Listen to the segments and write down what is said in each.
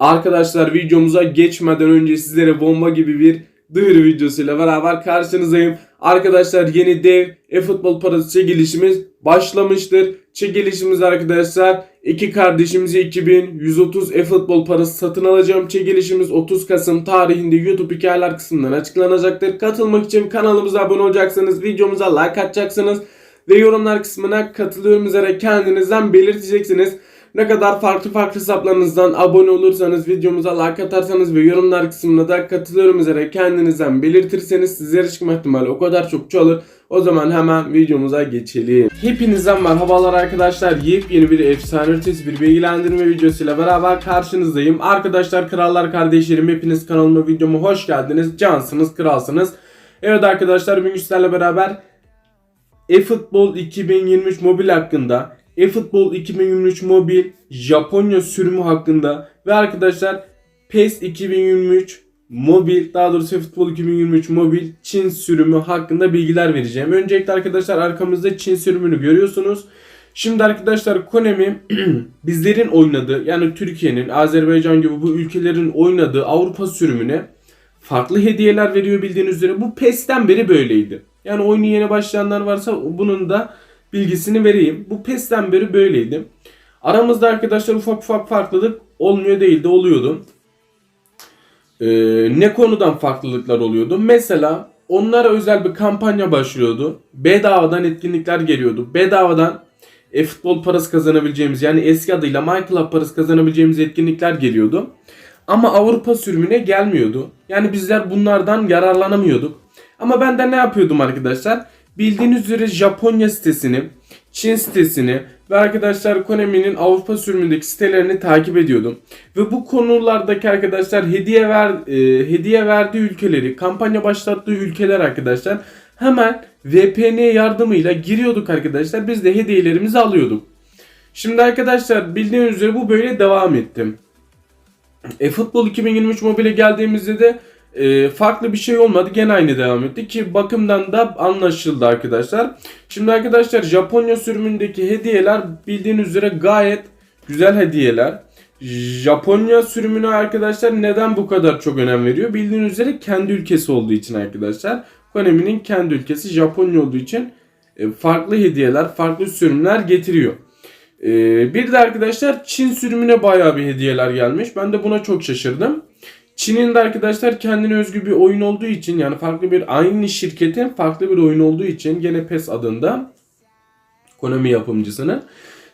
Arkadaşlar videomuza geçmeden önce sizlere bomba gibi bir duyuru videosuyla beraber karşınızdayım. Arkadaşlar yeni dev e-futbol parası çekilişimiz başlamıştır. Çekilişimiz arkadaşlar iki kardeşimize 2130 e-futbol parası satın alacağım. Çekilişimiz 30 Kasım tarihinde YouTube hikayeler kısmından açıklanacaktır. Katılmak için kanalımıza abone olacaksınız. Videomuza like atacaksınız. Ve yorumlar kısmına katılıyorum üzere kendinizden belirteceksiniz. Ne kadar farklı farklı hesaplarınızdan abone olursanız, videomuza like atarsanız ve yorumlar kısmına da katılıyorum üzere kendinizden belirtirseniz sizlere çıkma ihtimali o kadar çok çoğalır. O zaman hemen videomuza geçelim. Hepinizden merhabalar arkadaşlar. Yepyeni bir efsane ötesi bir bilgilendirme videosuyla beraber karşınızdayım. Arkadaşlar krallar kardeşlerim hepiniz kanalıma videoma hoş geldiniz. Cansınız, kralsınız. Evet arkadaşlar bugün sizlerle beraber eFootball 2023 mobil hakkında, eFootball 2023 mobil Japonya sürümü hakkında ve arkadaşlar PES 2023 mobil daha doğrusu eFootball 2023 mobil Çin sürümü hakkında bilgiler vereceğim. Öncelikle arkadaşlar arkamızda Çin sürümünü görüyorsunuz. Şimdi arkadaşlar Konami bizlerin oynadığı yani Türkiye'nin, Azerbaycan gibi bu ülkelerin oynadığı Avrupa sürümüne farklı hediyeler veriyor bildiğiniz üzere. Bu PES'ten beri böyleydi. Yani oyunu yeni başlayanlar varsa bunun da bilgisini vereyim. Bu PES'ten beri böyleydi. Aramızda arkadaşlar ufak ufak farklılık olmuyor değil de oluyordu. Ee, ne konudan farklılıklar oluyordu? Mesela onlara özel bir kampanya başlıyordu. Bedavadan etkinlikler geliyordu. Bedavadan e-futbol parası kazanabileceğimiz yani eski adıyla MyClub parası kazanabileceğimiz etkinlikler geliyordu. Ama Avrupa sürümüne gelmiyordu. Yani bizler bunlardan yararlanamıyorduk. Ama ben de ne yapıyordum arkadaşlar? Bildiğiniz üzere Japonya sitesini, Çin sitesini ve arkadaşlar Konami'nin Avrupa sürümündeki sitelerini takip ediyordum. Ve bu konulardaki arkadaşlar hediye ver e, hediye verdiği ülkeleri, kampanya başlattığı ülkeler arkadaşlar hemen VPN yardımıyla giriyorduk arkadaşlar. Biz de hediyelerimizi alıyorduk. Şimdi arkadaşlar bildiğiniz üzere bu böyle devam etti. E, Futbol 2023 mobile geldiğimizde de e, farklı bir şey olmadı. Gene aynı devam etti ki bakımdan da anlaşıldı arkadaşlar. Şimdi arkadaşlar Japonya sürümündeki hediyeler bildiğiniz üzere gayet güzel hediyeler. Japonya sürümüne arkadaşlar neden bu kadar çok önem veriyor? Bildiğiniz üzere kendi ülkesi olduğu için arkadaşlar. Konami'nin kendi ülkesi Japonya olduğu için e, farklı hediyeler, farklı sürümler getiriyor. Ee, bir de arkadaşlar Çin sürümüne bayağı bir hediyeler gelmiş. Ben de buna çok şaşırdım. Çin'in de arkadaşlar kendine özgü bir oyun olduğu için yani farklı bir aynı şirketin farklı bir oyun olduğu için gene PES adında Konami yapımcısını.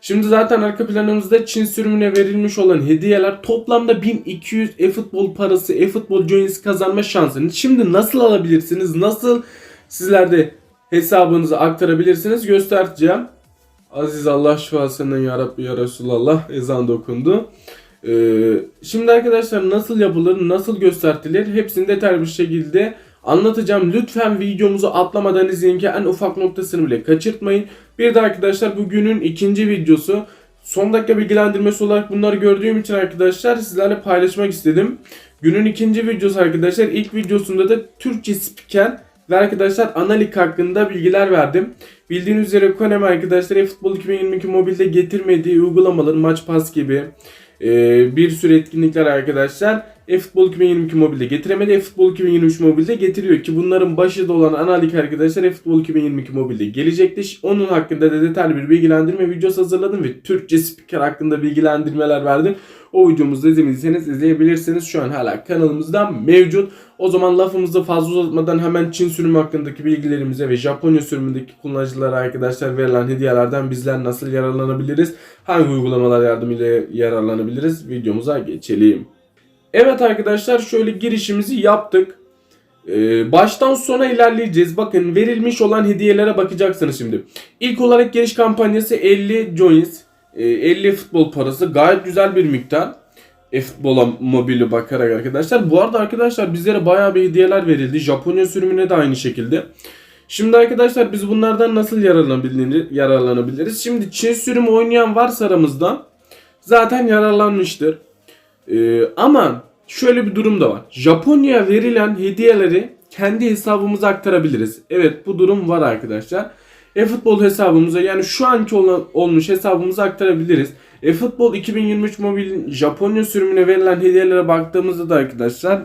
Şimdi zaten arka planımızda Çin sürümüne verilmiş olan hediyeler toplamda 1200 e-futbol parası, e-futbol coins kazanma şansınız. Şimdi nasıl alabilirsiniz? Nasıl sizler de hesabınızı aktarabilirsiniz göstereceğim. Aziz Allah şifasından ya Rabbi ya Resulallah ezan dokundu. Ee, şimdi arkadaşlar nasıl yapılır, nasıl göstertilir hepsini detaylı bir şekilde anlatacağım. Lütfen videomuzu atlamadan izleyin ki en ufak noktasını bile kaçırtmayın. Bir de arkadaşlar bugünün ikinci videosu. Son dakika bilgilendirmesi olarak bunları gördüğüm için arkadaşlar sizlerle paylaşmak istedim. Günün ikinci videosu arkadaşlar. İlk videosunda da Türkçe spiker ve arkadaşlar analik hakkında bilgiler verdim. Bildiğiniz üzere Konami arkadaşlar eFootball 2022 mobilde getirmediği uygulamalar Maç Pass gibi e, bir sürü etkinlikler arkadaşlar eFootball 2022 mobilde getiremedi. eFootball 2023 mobilde getiriyor ki bunların başında olan analik arkadaşlar eFootball 2022 mobilde gelecektir. Onun hakkında da detaylı bir bilgilendirme videosu hazırladım ve Türkçe spiker hakkında bilgilendirmeler verdim. O videomuzu izlemediyseniz izleyebilirsiniz. Şu an hala kanalımızda mevcut. O zaman lafımızı fazla uzatmadan hemen Çin sürümü hakkındaki bilgilerimize ve Japonya sürümündeki kullanıcılara arkadaşlar verilen hediyelerden bizler nasıl yararlanabiliriz? Hangi uygulamalar yardımıyla yararlanabiliriz? Videomuza geçelim. Evet arkadaşlar şöyle girişimizi yaptık. Ee, baştan sona ilerleyeceğiz. Bakın verilmiş olan hediyelere bakacaksınız şimdi. İlk olarak giriş kampanyası 50 joins. Ee, 50 futbol parası gayet güzel bir miktar. E-futbola mobili bakarak arkadaşlar. Bu arada arkadaşlar bizlere bayağı bir hediyeler verildi. Japonya sürümüne de aynı şekilde. Şimdi arkadaşlar biz bunlardan nasıl yararlanabiliriz? Şimdi Çin sürümü oynayan varsa aramızda zaten yararlanmıştır. Ee, ama şöyle bir durum da var. Japonya'ya verilen hediyeleri kendi hesabımıza aktarabiliriz. Evet bu durum var arkadaşlar. E-futbol hesabımıza yani şu anki olan olmuş hesabımıza aktarabiliriz. E-Futbol 2023 mobil Japonya sürümüne verilen hediyelere baktığımızda da arkadaşlar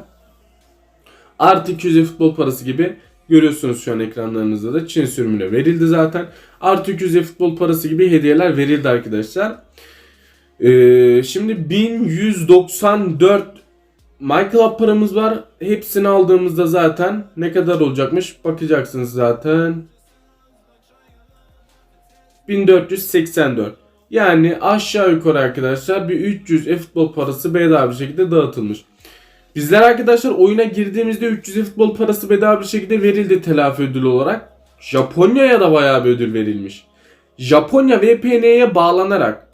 artı 200 e-futbol parası gibi görüyorsunuz şu an ekranlarınızda da Çin sürümüne verildi zaten. Artı 200 e-futbol parası gibi hediyeler verildi arkadaşlar. Ee, şimdi 1194 MyClub paramız var. Hepsini aldığımızda zaten ne kadar olacakmış bakacaksınız zaten. 1484. Yani aşağı yukarı arkadaşlar bir 300 e-futbol parası bedava bir şekilde dağıtılmış. Bizler arkadaşlar oyuna girdiğimizde 300 e-futbol parası bedava bir şekilde verildi telafi ödülü olarak. Japonya'ya da bayağı bir ödül verilmiş. Japonya VPN'ye bağlanarak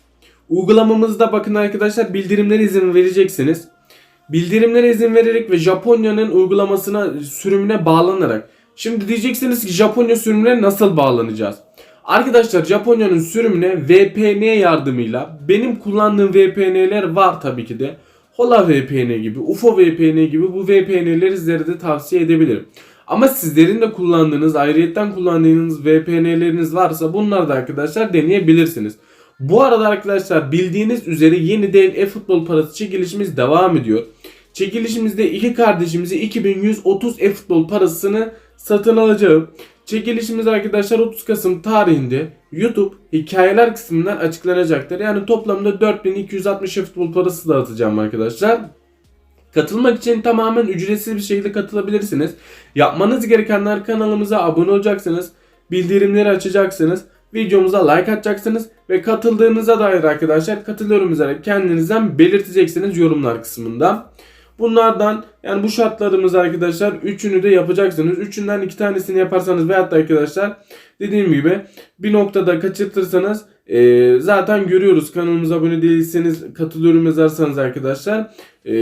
uygulamamızda bakın arkadaşlar bildirimlere izin vereceksiniz. Bildirimlere izin vererek ve Japonya'nın uygulamasına sürümüne bağlanarak. Şimdi diyeceksiniz ki Japonya sürümüne nasıl bağlanacağız? Arkadaşlar Japonya'nın sürümüne VPN yardımıyla benim kullandığım VPN'ler var tabii ki de. Hola VPN gibi, UFO VPN gibi bu VPN'leri sizlere de tavsiye edebilirim. Ama sizlerin de kullandığınız, ayrıyetten kullandığınız VPN'leriniz varsa bunları da arkadaşlar deneyebilirsiniz. Bu arada arkadaşlar bildiğiniz üzere yeni dev e-futbol parası çekilişimiz devam ediyor. Çekilişimizde iki kardeşimizi 2130 e-futbol parasını satın alacağım. Çekilişimiz arkadaşlar 30 Kasım tarihinde YouTube hikayeler kısmından açıklanacaktır. Yani toplamda 4260 e-futbol parası dağıtacağım arkadaşlar. Katılmak için tamamen ücretsiz bir şekilde katılabilirsiniz. Yapmanız gerekenler kanalımıza abone olacaksınız. Bildirimleri açacaksınız. Videomuza like atacaksınız. Ve katıldığınıza dair arkadaşlar katılıyorum üzere kendinizden belirteceksiniz yorumlar kısmında. Bunlardan yani bu şartlarımız arkadaşlar üçünü de yapacaksınız. Üçünden iki tanesini yaparsanız veyahut da arkadaşlar dediğim gibi bir noktada kaçırtırsanız e, zaten görüyoruz kanalımıza abone değilseniz katılıyorum yazarsanız arkadaşlar e,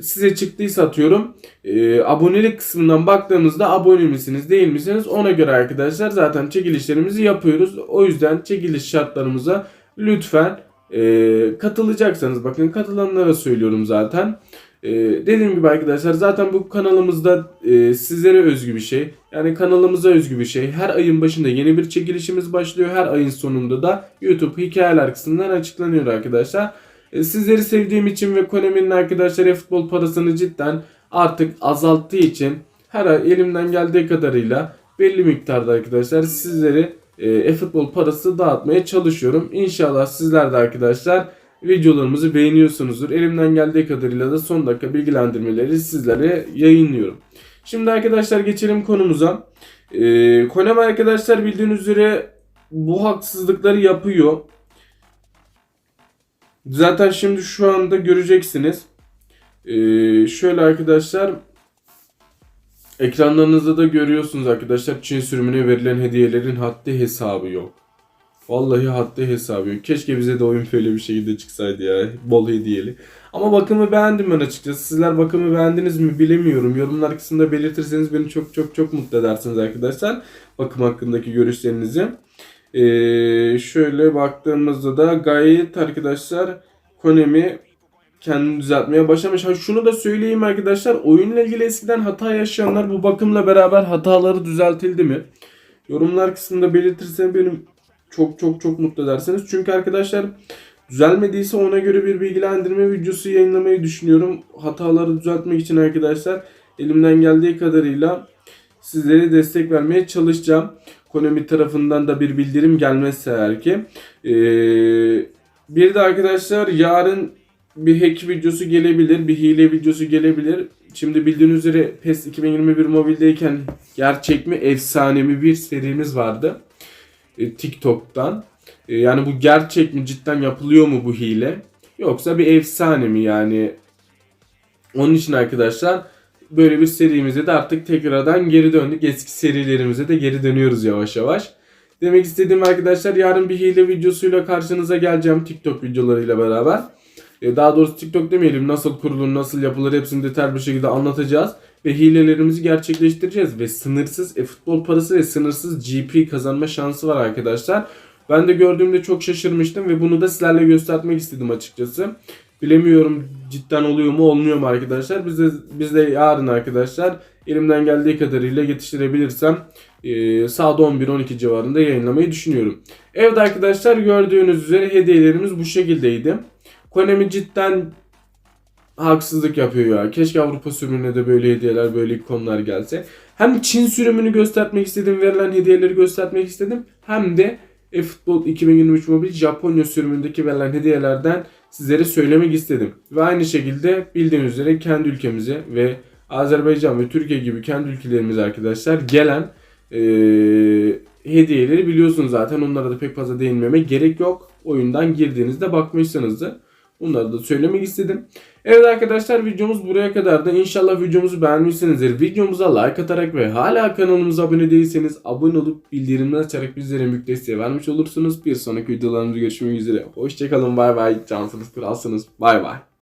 size çıktıysa atıyorum e, abonelik kısmından baktığımızda abone misiniz değil misiniz ona göre arkadaşlar zaten çekilişlerimizi yapıyoruz. O yüzden çekiliş şartlarımıza lütfen e, katılacaksanız bakın katılanlara söylüyorum zaten. Ee, dediğim gibi arkadaşlar zaten bu kanalımızda e, sizlere özgü bir şey. Yani kanalımıza özgü bir şey. Her ayın başında yeni bir çekilişimiz başlıyor. Her ayın sonunda da YouTube hikayeler kısmından açıklanıyor arkadaşlar. E, sizleri sevdiğim için ve Konami'nin arkadaşlar futbol parasını cidden artık azalttığı için her ay elimden geldiği kadarıyla belli miktarda arkadaşlar sizleri e, e-futbol parası dağıtmaya çalışıyorum. İnşallah sizler de arkadaşlar videolarımızı beğeniyorsunuzdur. Elimden geldiği kadarıyla da son dakika bilgilendirmeleri sizlere yayınlıyorum. Şimdi arkadaşlar geçelim konumuza. Ee, Konami arkadaşlar bildiğiniz üzere bu haksızlıkları yapıyor. Zaten şimdi şu anda göreceksiniz. Ee, şöyle arkadaşlar ekranlarınızda da görüyorsunuz arkadaşlar Çin sürümüne verilen hediyelerin haddi hesabı yok. Vallahi haddi hesabı yok. Keşke bize de oyun böyle bir şekilde çıksaydı ya. Bol hediyeli. Ama bakımı beğendim ben açıkçası. Sizler bakımı beğendiniz mi bilemiyorum. Yorumlar kısmında belirtirseniz beni çok çok çok mutlu edersiniz arkadaşlar. Bakım hakkındaki görüşlerinizi. Ee, şöyle baktığımızda da gayet arkadaşlar Konami kendini düzeltmeye başlamış. Ha şunu da söyleyeyim arkadaşlar. Oyunla ilgili eskiden hata yaşayanlar bu bakımla beraber hataları düzeltildi mi? Yorumlar kısmında belirtirseniz benim çok çok çok mutlu ederseniz. Çünkü arkadaşlar düzelmediyse ona göre bir bilgilendirme videosu yayınlamayı düşünüyorum. Hataları düzeltmek için arkadaşlar elimden geldiği kadarıyla sizlere destek vermeye çalışacağım. Konami tarafından da bir bildirim gelmezse eğer ki. Ee, bir de arkadaşlar yarın bir hack videosu gelebilir, bir hile videosu gelebilir. Şimdi bildiğiniz üzere PES 2021 mobildeyken gerçek mi efsane mi bir serimiz vardı e, TikTok'tan. E, yani bu gerçek mi cidden yapılıyor mu bu hile? Yoksa bir efsane mi yani? Onun için arkadaşlar böyle bir serimize de artık tekrardan geri döndük. Eski serilerimize de geri dönüyoruz yavaş yavaş. Demek istediğim arkadaşlar yarın bir hile videosuyla karşınıza geleceğim TikTok videolarıyla beraber. E, daha doğrusu TikTok demeyelim nasıl kurulur nasıl yapılır hepsini detaylı bir şekilde anlatacağız. Ve hilelerimizi gerçekleştireceğiz. Ve sınırsız e-futbol parası ve sınırsız GP kazanma şansı var arkadaşlar. Ben de gördüğümde çok şaşırmıştım ve bunu da sizlerle göstermek istedim açıkçası. Bilemiyorum cidden oluyor mu olmuyor mu arkadaşlar. Biz de, biz de yarın arkadaşlar elimden geldiği kadarıyla yetiştirebilirsem e, saat 11-12 civarında yayınlamayı düşünüyorum. Evet arkadaşlar gördüğünüz üzere hediyelerimiz bu şekildeydi. Konami cidden haksızlık yapıyor ya. Keşke Avrupa sürümüne de böyle hediyeler, böyle ikonlar gelse. Hem Çin sürümünü göstermek istedim, verilen hediyeleri göstermek istedim. Hem de eFootball 2023 Mobile Japonya sürümündeki verilen hediyelerden sizlere söylemek istedim. Ve aynı şekilde bildiğiniz üzere kendi ülkemize ve Azerbaycan ve Türkiye gibi kendi ülkelerimize arkadaşlar gelen eee, hediyeleri biliyorsunuz zaten. Onlara da pek fazla değinmeme gerek yok. Oyundan girdiğinizde bakmışsınızdır. Bunları da söylemek istedim. Evet arkadaşlar videomuz buraya kadardı. İnşallah videomuzu beğenmişsinizdir. Videomuza like atarak ve hala kanalımıza abone değilseniz abone olup bildirimleri açarak bizlere büyük desteği vermiş olursunuz. Bir sonraki videolarımızda görüşmek üzere. Hoşçakalın bay bay. Cansınız kralsınız. Bay bay.